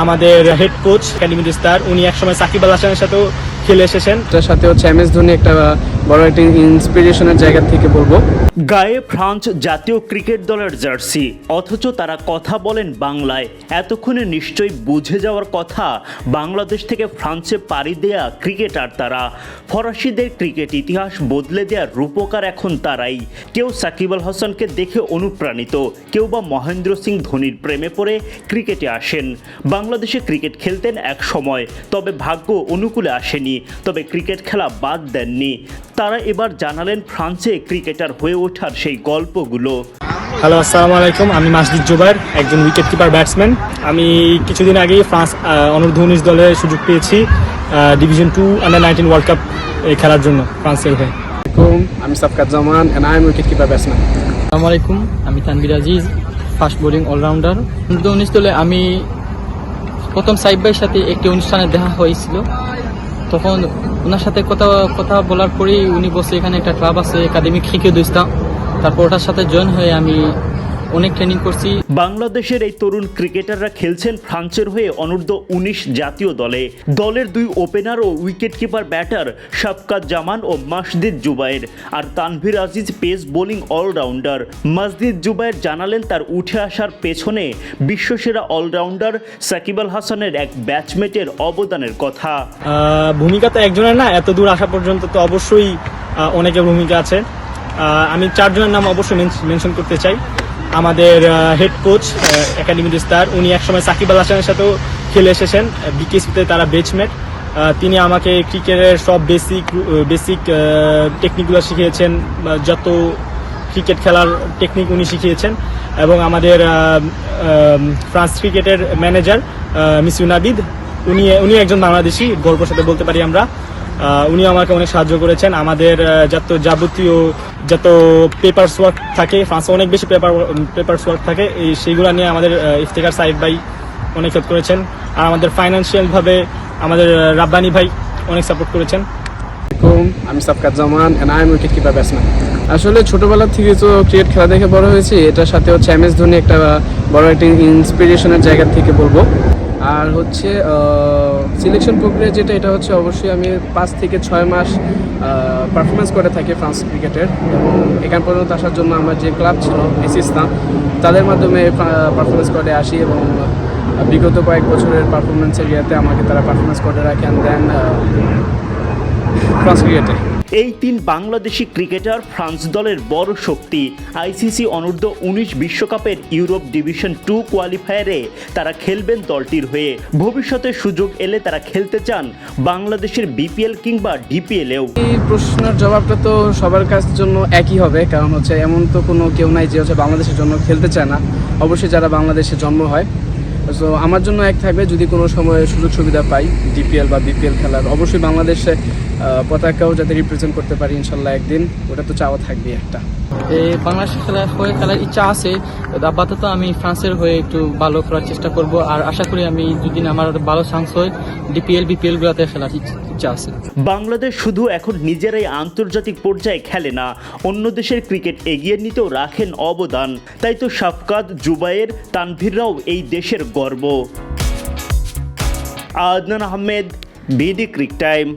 আমাদের head coach academy star উনি একসময় সাকিব আল হাসানের সাথেও খেলে এসেছেন। তার সাথে হচ্ছে এম এস ধোনি একটা বড় একটা ইন্সপিরেশনের জায়গা থেকে বলব। গায়ে ফ্রান্স জাতীয় ক্রিকেট দলের জার্সি অথচ তারা কথা বলেন বাংলায়। এতক্ষণে নিশ্চয়ই বুঝে যাওয়ার কথা বাংলাদেশ থেকে ফ্রান্সে পাড়ি দেয়া ক্রিকেটার তারা। ফরাসিদের ক্রিকেট ইতিহাস বদলে দেওয়ার রূপকার এখন তারাই। কেউ সাকিব আল হাসানকে দেখে অনুপ্রাণিত কেউ বা মহেন্দ্র সিং ধোনির প্রেমে পড়ে ক্রিকেটে আসেন। বাংলাদেশে ক্রিকেট খেলতেন এক সময় তবে ভাগ্য অনুকূলে আসেনি। তবে ক্রিকেট খেলা বাদ দেননি। তারা এবার জানালেন ফ্রান্সে ক্রিকেটার হয়ে ওঠার সেই গল্পগুলো। হ্যালো আসসালামু আলাইকুম আমি মাসজিদ জুবাইর একজন উইকেট কিপার ব্যাটসম্যান আমি কিছুদিন আগেই ফ্রান্স অনূর্ধ্ব উনিশ দলে সুযোগ পেয়েছি division two under nineteen world cup খেলার জন্য ফ্রান্সের হয়ে। আমি Shafkat Zaman and I am wicket keeper batsman আসসালামু আলাইকুম আমি Tanvir Aziz fast bowling allrounder অনূর্ধ্ব উনিশ দলে আমি প্রথম সাইব ভাইয়ের সাথে একটি অনুষ্ঠানে দেখা হয়েছিল। তখন ওনার সাথে কথা কথা বলার পরেই উনি বসে এখানে একটা ক্লাব আছে, একাডেমিক শিখে ইসলাম তারপর ওটার সাথে জয়েন হয়ে আমি অনেক ট্রেনিং করছি। বাংলাদেশের এই তরুণ ক্রিকেটাররা খেলছেন ফ্রান্সের হয়ে অনূর্ধ্ব উনিশ জাতীয় দলে। দলের দুই ওপেনার ও wicket keeper batter Shafkat Zaman ও মাসদিদ জুবাইর আর Tanvir Aziz pace bowling allrounder Masdid Zubair জানালেন তার উঠে আসার পেছনে বিশ্বসেরা অলরাউন্ডার সাকিব আল হাসানের এক ব্যাচমেটের অবদানের কথা। ভূমিকা তো একজনের না এত দূর আসা পর্যন্ত তো অবশ্যই অনেকের ভূমিকা আছে। আমি চারজনের নাম অবশ্যই মেনশন করতে চাই। আমাদের হেড কোচ একাডেমি স্টার উনি একসময় সাকিব আল হাসানের সাথেও খেলে এসেছেন বিকেসিতে তারা বেচমেট তিনি আমাকে ক্রিকেটের সব বেসিক বেসিক টেকনিকগুলো শিখিয়েছেন যত ক্রিকেট খেলার টেকনিক উনি শিখিয়েছেন। এবং আমাদের ফ্রান্স ক্রিকেটের ম্যানেজার মিস ইউনাবিদ, উনি উনি একজন বাংলাদেশি, গর্বের সাথে বলতে পারি আমরা। উনি আমাকে অনেক সাহায্য করেছেন। আমাদের যত যাবতীয় যত পেপারস ওয়ার্ক থাকে ফ্রান্সে অনেক বেশি পেপার পেপারস ওয়ার্ক থাকে এই সেইগুলো নিয়ে আমাদের আহ, ইফতেখার সাইদ ভাই অনেক হেল্প করেছেন। আর আমাদের ফাইন্যান্সিয়াল ভাবে আমাদের রাব্বানি ভাই অনেক সাপোর্ট করেছেন। আমি Shafkat Zaman and I am wicket keeper batsman আসলে ছোটবেলা থেকে তো ক্রিকেট খেলা দেখে বড় হয়েছি এটার সাথে হচ্ছে এম এস ধোনি একটা বড় একটা ইন্সপিরেশনের জায়গা থেকে বলব। আর হচ্ছে সিলেকশন প্রক্রিয়া যেটা, এটা হচ্ছে অবশ্যই আমি পাঁচ থেকে ছয় মাস পারফরমেন্স করে থাকি ফ্রান্স ক্রিকেটের। এবং এখান পর্যন্ত আসার জন্য আমার যে ক্লাব ছিল এস ইসলাম তাদের মাধ্যমে পারফরমেন্স করে আসি এবং বিগত কয়েক বছরের পারফরমেন্সের ইয়েতে আমাকে তারা পারফরমেন্স করে রাখেন দেন ফ্রান্স ক্রিকেটে। এই তিন বাংলাদেশি ক্রিকেটার ফ্রান্স দলের বড় শক্তি। আইসিসি অনূর্ধ্ব উনিশ বিশ্বকাপের ইউরোপ ডিভিশন টু কোয়ালিফায়ারে তারা খেলবেন দলটির হয়ে। ভবিষ্যতে সুযোগ এলে তারা খেলতে চান বাংলাদেশের বিপিএল কিংবা ডিপিএলেও। এই প্রশ্নের জবাবটা তো সবার কাছ জন্য একই হবে, কারণ হচ্ছে এমন তো কোনো কেউ নাই যে হচ্ছে বাংলাদেশের জন্য খেলতে চায় না। অবশ্যই যারা বাংলাদেশে জন্ম হয় সো আমার জন্য এক থাকবে, যদি কোনো সময় সুযোগ সুবিধা পাই, ডিপিএল বা বিপিএল খেলার। অবশ্যই বাংলাদেশে পতাকাও যাতে রিপ্রেজেন্ট করতে পারি ইনশাল্লাহ একদিন। ওটা তো চাওয়া থাকবে একটা। এই বাংলাদেশ খেলার হয়ে খেলার ইচ্ছা আছে আপাতত আমি ফ্রান্সের হয়ে একটু ভালো খেলার চেষ্টা করব। আর আশা করি আমি দুদিন আমার ভালো চান্স হয় ডিপিএল বিপিএল গুলাতে খেলার ইচ্ছা- আছে। বাংলাদেশ শুধু এখন নিজেরাই আন্তর্জাতিক পর্যায়ে খেলে না অন্য দেশের ক্রিকেট এগিয়ে নিতেও রাখেন অবদান। তাই তো শাফকাত জুবাইর তানভীররাও এই দেশের গর্ব। Adnan Ahmed BD cric time.